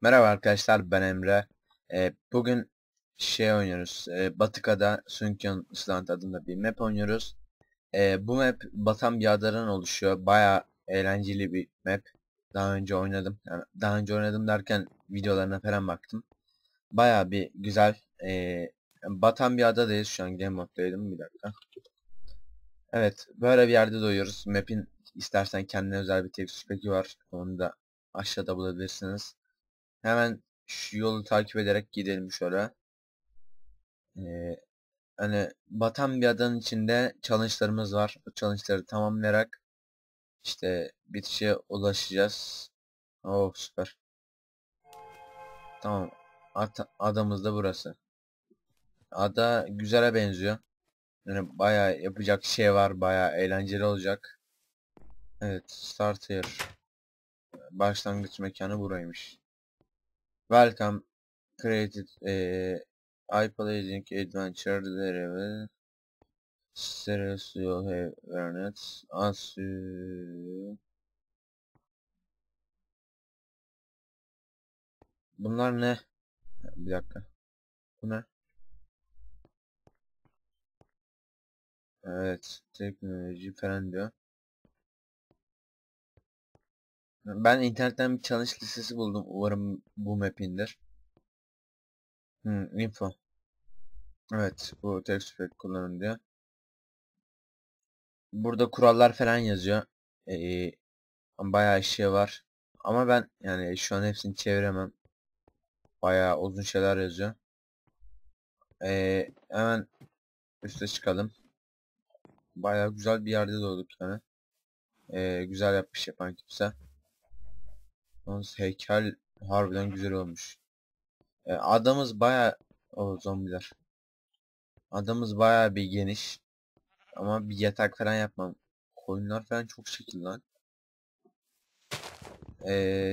Merhaba arkadaşlar ben Emre. Ee, bugün şey oynuyoruz. Ee, Batıka'da Sunken Island adında bir map oynuyoruz. Ee, bu map batan bir adadan oluşuyor. Baya eğlenceli bir map. Daha önce oynadım. Yani daha önce oynadım derken videolarına falan baktım. Baya bir güzel. Ee, batan bir adadayız. Şu an game moddaydım. Bir dakika. Evet. Böyle bir yerde doyuyoruz. Map'in istersen kendine özel bir peki var. Onu da aşağıda bulabilirsiniz. Hemen şu yolu takip ederek gidelim şöyle. Ee, hani batan bir adanın içinde challenge'larımız var. O challenge'ları tamamlayarak işte bitişe ulaşacağız. Oh süper. Tamam. At adamız da burası. Ada güzele benziyor. Yani bayağı yapacak şey var. Bayağı eğlenceli olacak. Evet. Start here. Başlangıç mekanı buraymış. Welcome created a I playing adventure level series you have earned as you Bunlar ne? Bir dakika. Bu ne? Evet, teknoloji falan diyor. Ben internetten bir challenge listesi buldum. Umarım bu map'indir. Hmm, info. Evet, bu text pack kullanın diyor. Burada kurallar falan yazıyor. Ee, bayağı şey var. Ama ben yani şu an hepsini çeviremem. Bayağı uzun şeyler yazıyor. Ee, hemen üste çıkalım. Bayağı güzel bir yerde doğduk yani. Ee, güzel yapmış yapan kimse. Yalnız heykel harbiden güzel olmuş. E, adamız baya o zombiler. Adamız baya bir geniş. Ama bir yatak falan yapmam. Koyunlar falan çok şekil lan. E,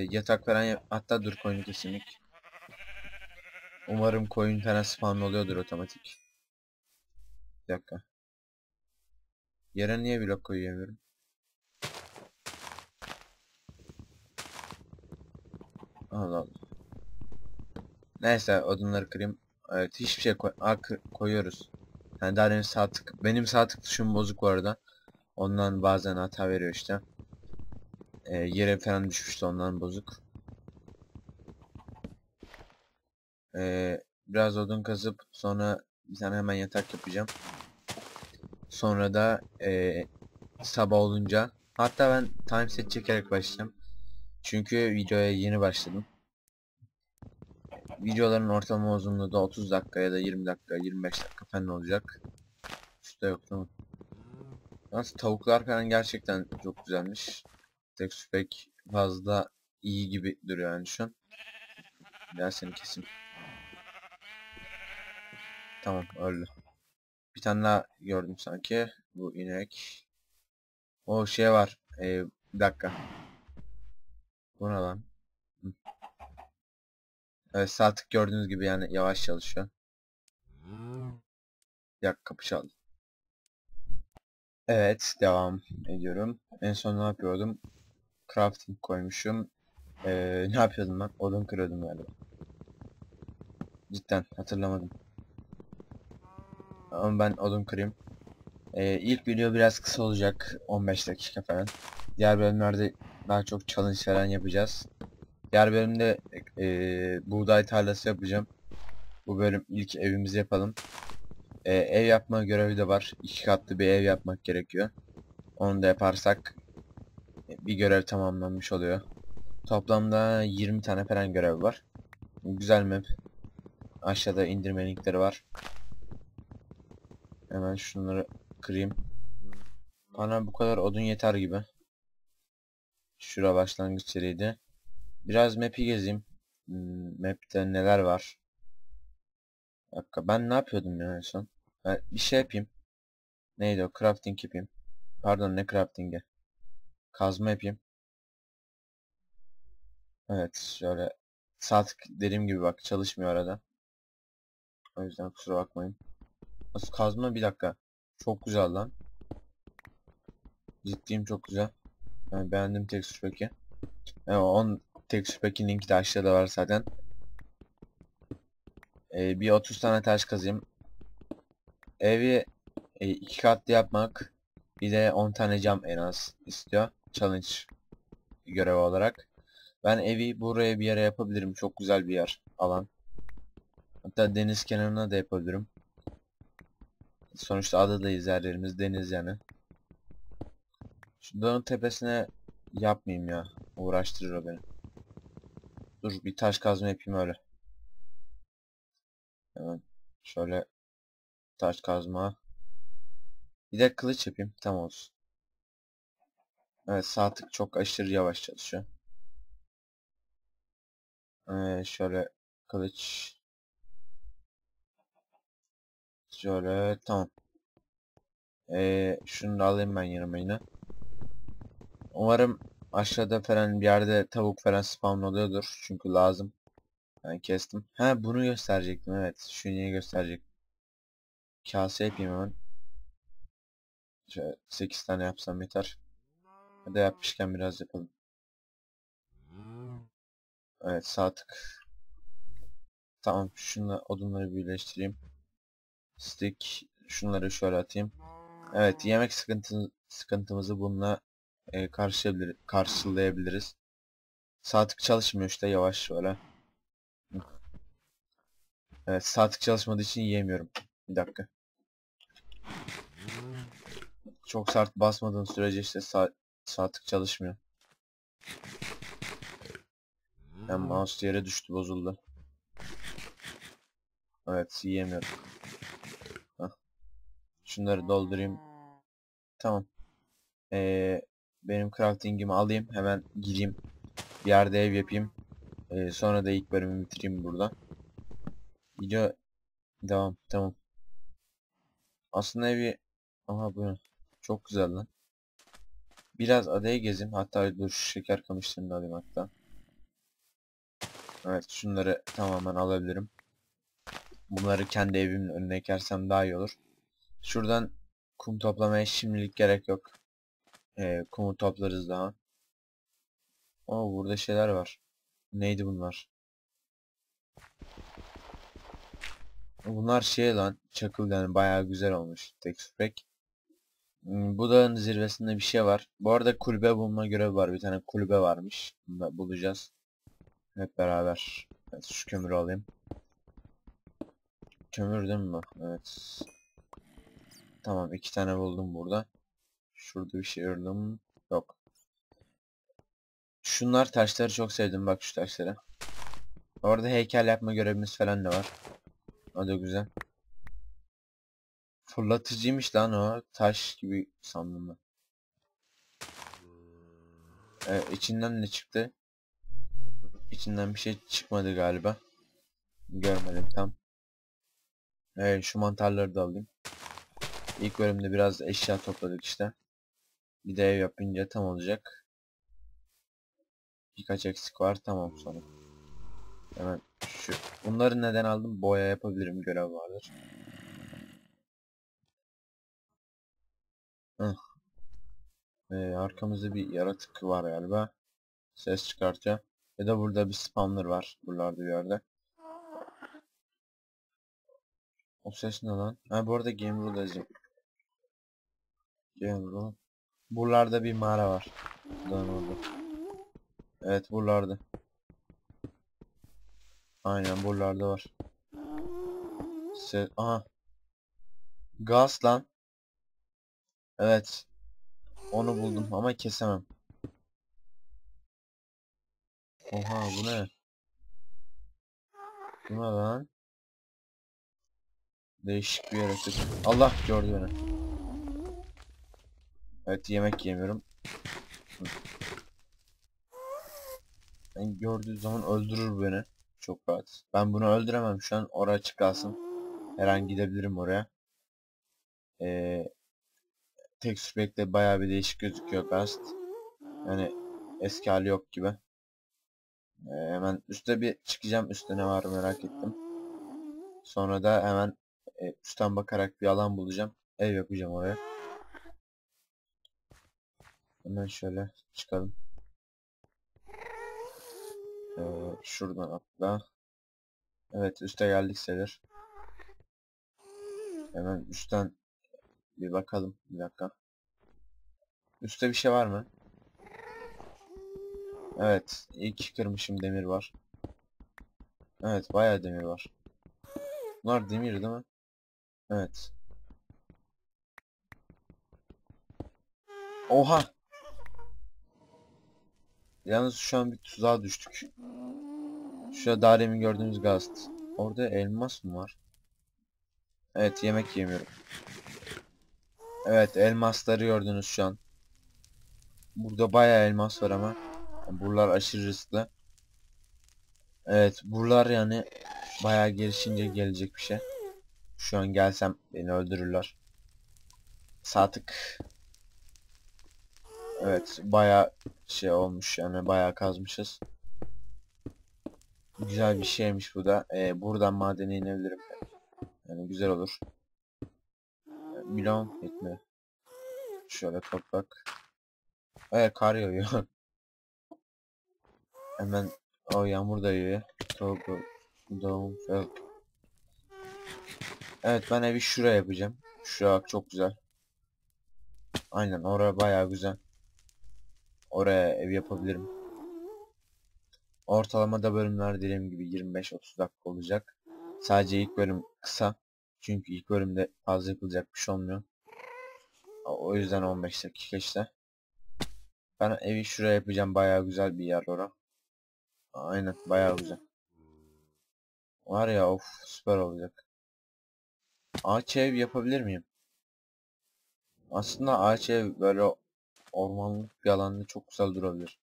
yatak falan yap hatta dur koyunu kesinlik. Umarım koyun falan spawn oluyordur otomatik. Bir dakika. Yere niye blok koyamıyorum? Allah. Neyse odunları kırayım. Evet hiçbir şey koy Aa, koyuyoruz. Yani daha benim sağ tık benim sağ tık tuşum bozuk bu arada. Ondan bazen hata veriyor işte. Ee, yere falan düşmüştü ondan bozuk. Ee, biraz odun kazıp sonra bir tane hemen yatak yapacağım. Sonra da e, sabah olunca hatta ben time set çekerek başlayacağım. Çünkü videoya yeni başladım. Videoların ortalama uzunluğu da 30 dakika ya da 20 dakika, 25 dakika falan olacak. Üstte yok tamam. Nasıl tavuklar falan gerçekten çok güzelmiş. Tek pek fazla iyi gibi duruyor yani şu an. Gel seni kesim. Tamam öldü. Bir tane daha gördüm sanki. Bu inek. O şey var. Ee, bir dakika. Bu ne lan? Evet tık gördüğünüz gibi yani yavaş çalışıyor. Yak kapı çaldı. Evet devam ediyorum. En son ne yapıyordum? Crafting koymuşum. Ee, ne yapıyordum ben? Odun kırıyordum galiba. Cidden hatırlamadım. Ama ben odun kırayım. Ee, ilk video biraz kısa olacak. 15 dakika falan. Diğer bölümlerde daha çok challenge falan yapacağız. Diğer bölümde e, buğday tarlası yapacağım. Bu bölüm ilk evimizi yapalım. E, ev yapma görevi de var. İki katlı bir ev yapmak gerekiyor. Onu da yaparsak bir görev tamamlanmış oluyor. Toplamda 20 tane falan görev var. Güzel map. Aşağıda indirme linkleri var. Hemen şunları kırayım. Bana bu kadar odun yeter gibi. Şura başlangıç seriydi. Biraz map'i gezeyim. Hmm, map'te neler var? Bir dakika ben ne yapıyordum ya en son? Ben bir şey yapayım. Neydi o? Crafting yapayım. Pardon ne crafting'e? Kazma yapayım. Evet şöyle saat dediğim gibi bak çalışmıyor arada. O yüzden kusura bakmayın. Nasıl kazma bir dakika. Çok güzel lan. Ciddiyim çok güzel. Yani beğendim tekstür peki. Evet, on Texture Pack'in linki de aşağıda var zaten. Ee, bir 30 tane taş kazayım. Evi e, iki katlı yapmak bir de 10 tane cam en az istiyor. Challenge görevi olarak. Ben evi buraya bir yere yapabilirim. Çok güzel bir yer. Alan. Hatta deniz kenarına da yapabilirim. Sonuçta adadayız her yerimiz deniz yani. Şu dağın tepesine yapmayayım ya. Uğraştırır o beni. Dur bir taş kazma yapayım öyle. Hemen şöyle taş kazma. Bir de kılıç yapayım. Tam olsun. Evet sağ tık çok aşırı yavaş çalışıyor. Ee, şöyle kılıç. Şöyle tamam. Ee, şunu da alayım ben yanıma yine. Umarım aşağıda falan bir yerde tavuk falan spawn oluyordur. Çünkü lazım. Ben kestim. Ha bunu gösterecektim evet. Şunu gösterecektim. Kase yapayım hemen. Şöyle 8 tane yapsam yeter. Hadi yapmışken biraz yapalım. Evet sağ tık. Tamam şunla odunları birleştireyim. Stick şunları şöyle atayım. Evet yemek sıkıntı, sıkıntımızı bununla e, karşılayabilir, karşılayabiliriz. Sağ tık çalışmıyor işte yavaş şöyle. Evet sağ tık çalışmadığı için yiyemiyorum. Bir dakika. Çok sert basmadığın sürece işte sağ tık çalışmıyor. Yani mouse yere düştü bozuldu. Evet yiyemiyorum. Heh. Şunları doldurayım. Tamam. Ee, benim crafting'imi alayım. Hemen gireyim. Bir yerde ev yapayım. Ee, sonra da ilk bölümü bitireyim burada. Video devam. Tamam. Aslında evi... Aha bu? Çok güzel lan. Biraz adayı gezeyim. Hatta dur şu şeker kamışlarını alayım hatta. Evet şunları tamamen alabilirim. Bunları kendi evimin önüne ekersem daha iyi olur. Şuradan kum toplamaya şimdilik gerek yok. Ee, kumu toplarız daha. Oo burada şeyler var. Neydi bunlar? Bunlar şey lan çakıl yani bayağı güzel olmuş texture pack. Hmm, Bu dağın zirvesinde bir şey var. Bu arada kulübe bulma görevi var. Bir tane kulübe varmış. Bunu da bulacağız. Hep beraber. Evet, şu kömürü alayım. Kömür değil mi? Evet. Tamam iki tane buldum burada. Şurada bir şey gördüm. Yok. Şunlar taşları çok sevdim bak şu taşları. Orada heykel yapma görevimiz falan da var. O da güzel. Fırlatıcıymış lan o. Taş gibi sandım ben. Evet, içinden ne çıktı? İçinden bir şey çıkmadı galiba. Görmedim tam. Evet şu mantarları da alayım. İlk bölümde biraz eşya topladık işte. Bir de yapınca tam olacak. Birkaç eksik var tamam sonra. Hemen şu bunları neden aldım? Boya yapabilirim görev vardır. Ee, arkamızda bir yaratık var galiba. Ses çıkartıyor. Ya da burada bir spawner var. Buralarda bir yerde. O ses ne lan? Ha bu arada game rule yazayım. Game rule. Buralarda bir mağara var. Buradan orada. Evet buralarda. Aynen buralarda var. Ses... Aha. Gaz lan. Evet. Onu buldum ama kesemem. Oha bu ne? Bu ne lan? Değişik bir yaratık. Allah gördü beni. Evet yemek yemiyorum. Ben gördüğü zaman öldürür beni. Çok rahat. Ben bunu öldüremem şu an. Oraya açık. Her an gidebilirim oraya. Ee, texture pack'te bayağı bir değişik gözüküyor Gast. Yani eski hali yok gibi. Ee, hemen üstte bir çıkacağım. Üstte ne var merak ettim. Sonra da hemen e, üstten bakarak bir alan bulacağım. Ev yapacağım oraya. Hemen şöyle çıkalım. Ee, şuradan atla. Evet üste geldik sayılır. Hemen üstten bir bakalım. Bir dakika. Üste bir şey var mı? Evet. ilk kırmışım demir var. Evet bayağı demir var. Bunlar demir değil mi? Evet. Oha! Yalnız şu an bir tuzağa düştük. Şurada daha demin gördüğümüz gast. Orada elmas mı var? Evet yemek yemiyorum. Evet elmasları gördünüz şu an. Burada bayağı elmas var ama. Buralar aşırı riskli. Evet buralar yani bayağı gelişince gelecek bir şey. Şu an gelsem beni öldürürler. Saatlik. Evet bayağı şey olmuş yani bayağı kazmışız. Güzel bir şeymiş bu da. Ee, buradan madene inebilirim. Yani güzel olur. Milon etme. Şöyle toprak. Evet kar yağıyor. Hemen o yağmur da yağıyor. Togo Doğum Evet ben evi şuraya yapacağım. Şuraya çok güzel. Aynen oraya bayağı güzel. Oraya ev yapabilirim. Ortalamada bölümler dediğim gibi 25-30 dakika olacak. Sadece ilk bölüm kısa. Çünkü ilk bölümde fazla yapılacak bir şey olmuyor. O yüzden 15 dakika işte. Ben evi şuraya yapacağım. Bayağı güzel bir yer ora. Aynen bayağı güzel. Var ya of süper olacak. Ağaç ev yapabilir miyim? Aslında ağaç ev böyle ormanlık bir alanda çok güzel durabilir.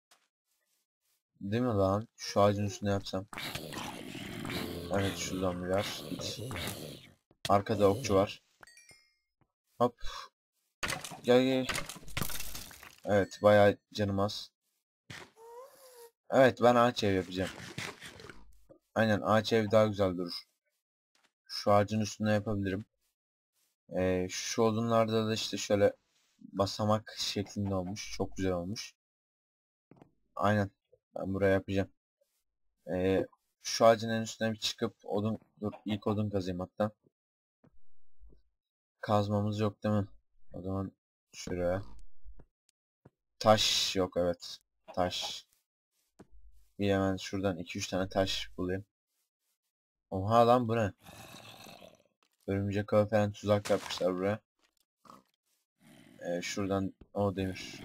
Değil mi lan? Şu ağacın üstüne yapsam. Evet şuradan biraz. Arkada okçu var. Hop. Gel gel. Evet bayağı canım az. Evet ben ağaç ev yapacağım. Aynen ağaç ev daha güzel durur. Şu ağacın üstüne yapabilirim. Ee, şu odunlarda da işte şöyle basamak şeklinde olmuş. Çok güzel olmuş. Aynen. Ben buraya yapacağım. Ee, şu ağacın en üstüne bir çıkıp odun dur ilk odun kazayım hatta. Kazmamız yok değil mi? O zaman şuraya. Taş yok evet. Taş. Bir hemen şuradan 2-3 tane taş bulayım. Oha lan bu ne? Örümcek ağı falan tuzak yapmışlar buraya. Ee, şuradan o demir.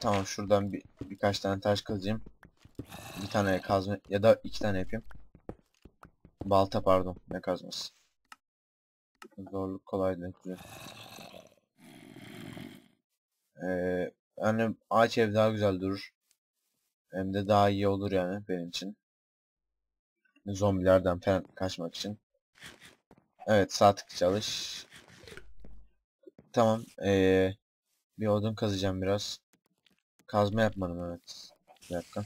Tamam şuradan bir birkaç tane taş kazayım. Bir tane kazma ya da iki tane yapayım. Balta pardon ne kazması. Zorluk kolaylık güzel. Ee, yani ağaç ev daha güzel durur. Hem de daha iyi olur yani benim için. Zombilerden falan kaçmak için. Evet saatlik çalış. Tamam. Ee, bir odun kazacağım biraz. Kazma yapmadım evet. Bir dakika.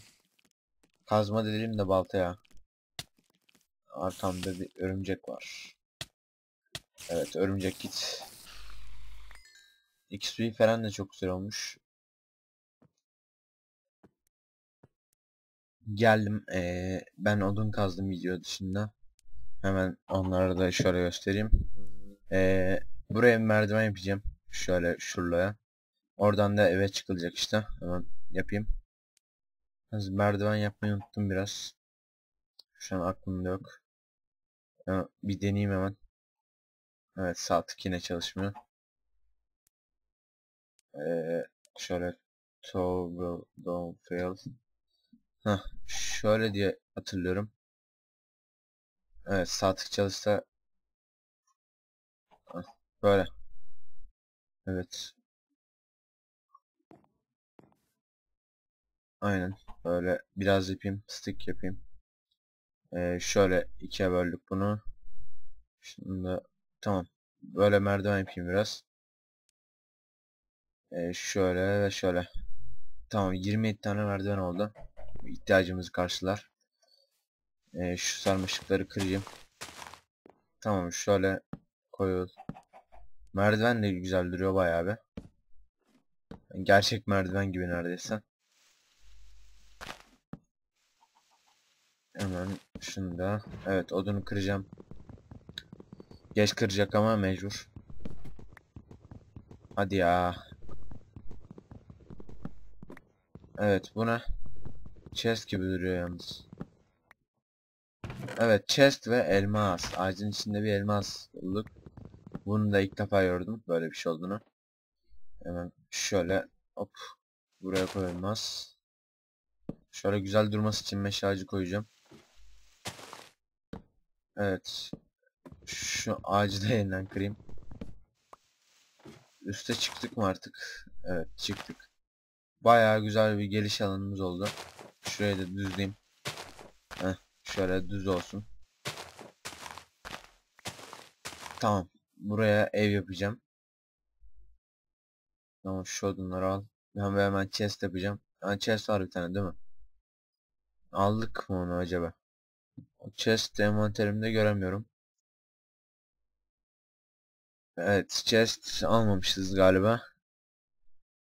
Kazma dediğim de baltaya. Arkamda bir örümcek var. Evet örümcek git. XP falan da çok güzel olmuş. Geldim. Ee, ben odun kazdım video dışında. Hemen onları da şöyle göstereyim. Ee, buraya merdiven yapacağım. Şöyle şuraya. Oradan da eve çıkılacak işte. Hemen yapayım. Merdiven yapmayı unuttum biraz. Şu an aklımda yok. Bir deneyeyim hemen. Evet saatlik yine çalışmıyor. Ee, şöyle toggle don't fail. Heh, şöyle diye hatırlıyorum. Evet saatlik çalışsa Heh, böyle. Evet. Aynen. Böyle biraz yapayım. Stick yapayım. Ee, şöyle ikiye böldük bunu. Şimdi da tamam. Böyle merdiven yapayım biraz. Ee, şöyle ve şöyle. Tamam 27 tane merdiven oldu. İhtiyacımızı karşılar. Ee, şu sarmaşıkları kırayım. Tamam şöyle koyuyoruz. Merdiven de güzel duruyor bayağı bir. Gerçek merdiven gibi neredeyse. Hemen şunu da. Evet odunu kıracağım. Geç kıracak ama mecbur. Hadi ya. Evet buna chest gibi duruyor yalnız. Evet chest ve elmas. Ağacın içinde bir elmas bulduk. Bunu da ilk defa gördüm böyle bir şey olduğunu. Hemen şöyle hop buraya koyulmaz. Şöyle güzel durması için meşe ağacı koyacağım. Evet. Şu ağacı da yeniden kırayım. Üste çıktık mı artık? Evet çıktık. Bayağı güzel bir geliş alanımız oldu. Şurayı da düzleyeyim. Heh, şöyle düz olsun. Tamam. Buraya ev yapacağım. Tamam şu odunları al. Ben hemen chest yapacağım. Yani chest var bir tane değil mi? Aldık mı onu acaba? O chest envanterimde göremiyorum. Evet chest almamışız galiba.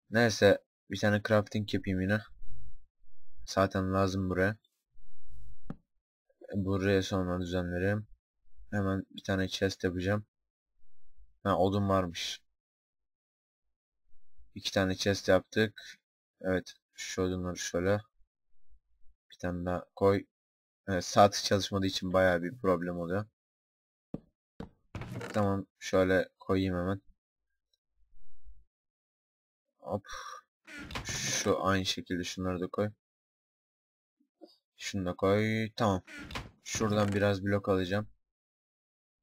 Neyse bir tane crafting yapayım yine. Zaten lazım buraya. Buraya sonra düzenlerim. Hemen bir tane chest yapacağım. Ha odun varmış. İki tane chest yaptık. Evet şu odunları şöyle. Bir tane daha koy. Evet, saat çalışmadığı için bayağı bir problem oluyor. Tamam şöyle koyayım hemen. Hop. Şu aynı şekilde şunları da koy. Şunu da koy. Tamam. Şuradan biraz blok alacağım.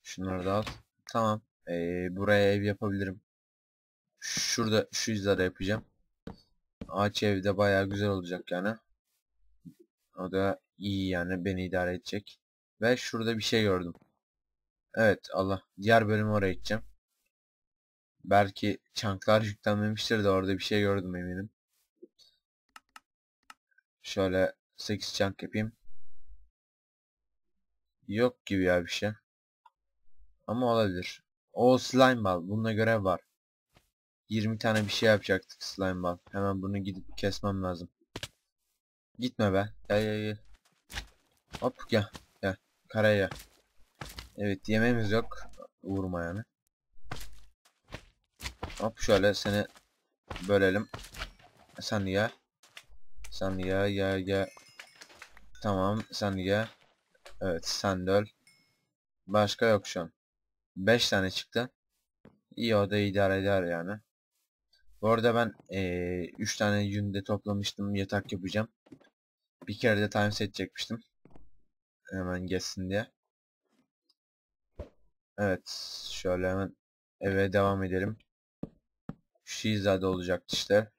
Şunları da al. Tamam. Ee, buraya ev yapabilirim. Şurada şu hizada yapacağım. Ağaç evde bayağı güzel olacak yani. O da iyi yani beni idare edecek. Ve şurada bir şey gördüm. Evet Allah. Diğer bölümü oraya gideceğim. Belki çanklar yüklenmemiştir de orada bir şey gördüm eminim. Şöyle 8 çank yapayım. Yok gibi ya bir şey. Ama olabilir. O slime ball. Bununla görev var. 20 tane bir şey yapacaktık slime ball. Hemen bunu gidip kesmem lazım. Gitme be. Gel gel gel. Hop gel. Gel. Karaya. Evet yemeğimiz yok. Vurma yani. Hop şöyle seni bölelim. Sen ya. Sen ya ya ya. Tamam sen ya. Evet sen de öl. Başka yok şu an. 5 tane çıktı. İyi o da idare eder yani. Bu arada ben 3 ee, tane yünde toplamıştım yatak yapacağım. Bir kere de time set çekmiştim. Hemen geçsin diye. Evet şöyle hemen eve devam edelim. Şu hizada olacak işte.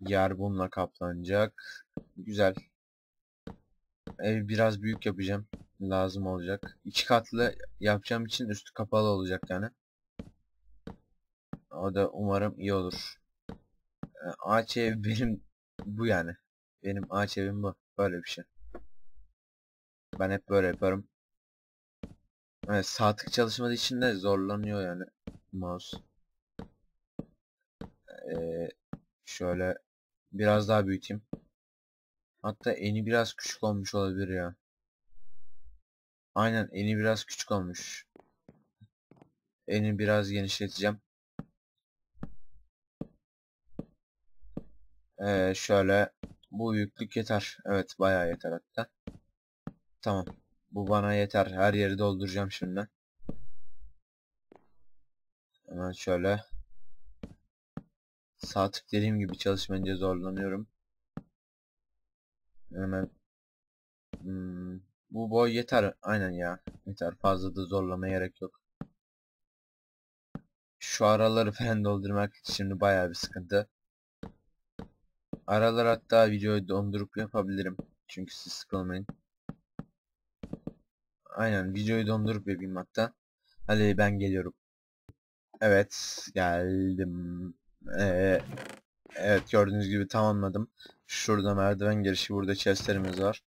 Yer bununla kaplanacak. Güzel. Ev biraz büyük yapacağım. Lazım olacak. İki katlı yapacağım için üstü kapalı olacak yani. O da umarım iyi olur. Ee, ağaç ev benim bu yani. Benim ağaç evim bu. Böyle bir şey. Ben hep böyle yaparım. Evet, saatlik çalışmadığı için de zorlanıyor yani mouse. Ee, şöyle biraz daha büyüteyim. Hatta eni biraz küçük olmuş olabilir ya. Aynen eni biraz küçük olmuş. Eni biraz genişleteceğim. Ee, şöyle bu büyüklük yeter. Evet bayağı yeter hatta. Tamam. Bu bana yeter. Her yeri dolduracağım şimdi. Hemen şöyle. Sağ dediğim gibi çalışmayınca zorlanıyorum. Hemen. Hmm, bu boy yeter. Aynen ya. Yeter. Fazla da zorlamaya gerek yok. Şu araları falan doldurmak şimdi bayağı bir sıkıntı. Aralar hatta videoyu dondurup yapabilirim. Çünkü siz sıkılmayın. Aynen videoyu dondurup yapayım hatta. Hadi ben geliyorum. Evet geldim. Ee, evet gördüğünüz gibi tamamladım. Şurada merdiven girişi burada chestlerimiz var.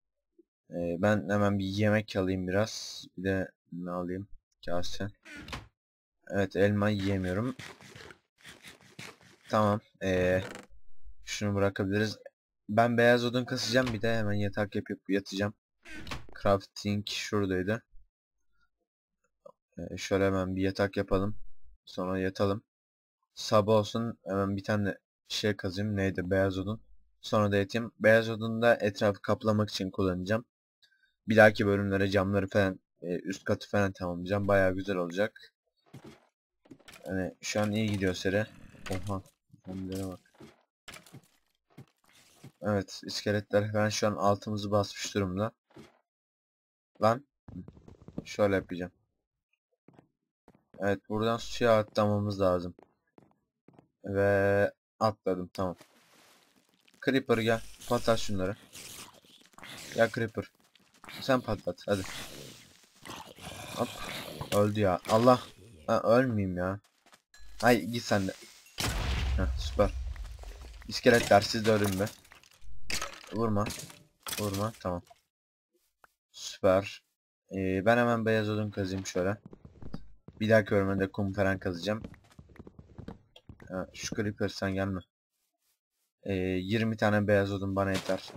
Ee, ben hemen bir yemek alayım biraz. Bir de ne alayım? Kase. Evet elma yiyemiyorum. Tamam. Ee, şunu bırakabiliriz. Ben beyaz odun kasacağım bir de hemen yatak yapıp yatacağım. Crafting şuradaydı. Ee, şöyle hemen bir yatak yapalım. Sonra yatalım. Sabah olsun hemen bir tane şey kazayım. Neydi? Beyaz odun. Sonra da yatayım. Beyaz odunu da etrafı kaplamak için kullanacağım. Bir dahaki bölümlere camları falan e, üst katı falan tamamlayacağım. Bayağı güzel olacak. Yani şu an iyi gidiyor seri. Oha. Zombilere bak. Evet iskeletler falan şu an altımızı basmış durumda. Lan. Şöyle yapacağım. Evet buradan suya atlamamız lazım. Ve atladım tamam. Creeper gel. Patlat şunları. Ya Creeper. Sen patlat hadi. Hop. Öldü ya. Allah. Ha, ölmeyeyim ya. Hay git sen de. Heh, süper. İskeletler siz de ölün be. Vurma. Vurma. Tamam. Süper. Ee, ben hemen beyaz odun kazayım şöyle. Bir dahaki örmede kum falan kazacağım. Ha, şu creeper sen gelme. Ee, 20 tane beyaz odun bana yeter.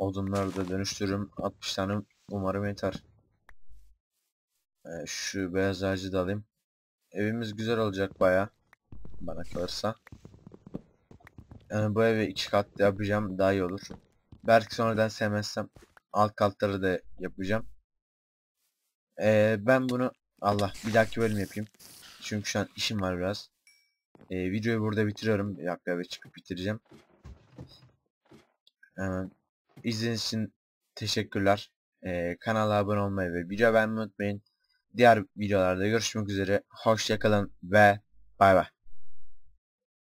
Odunları da dönüştürürüm. 60 tane umarım yeter. Ee, şu beyaz ağacı da alayım. Evimiz güzel olacak baya. Bana kalırsa. Yani bu evi iki katlı yapacağım daha iyi olur. Belki sonradan sevmezsem alt katları da yapacağım. Ee, ben bunu Allah bir dahaki bölüm yapayım. Çünkü şu an işim var biraz. Ee, videoyu burada bitiriyorum. Ve çıkıp bitireceğim. Hemen izlediğiniz için teşekkürler. Ee, kanala abone olmayı ve video beğenmeyi unutmayın. Diğer videolarda görüşmek üzere. Hoşçakalın ve bay bay.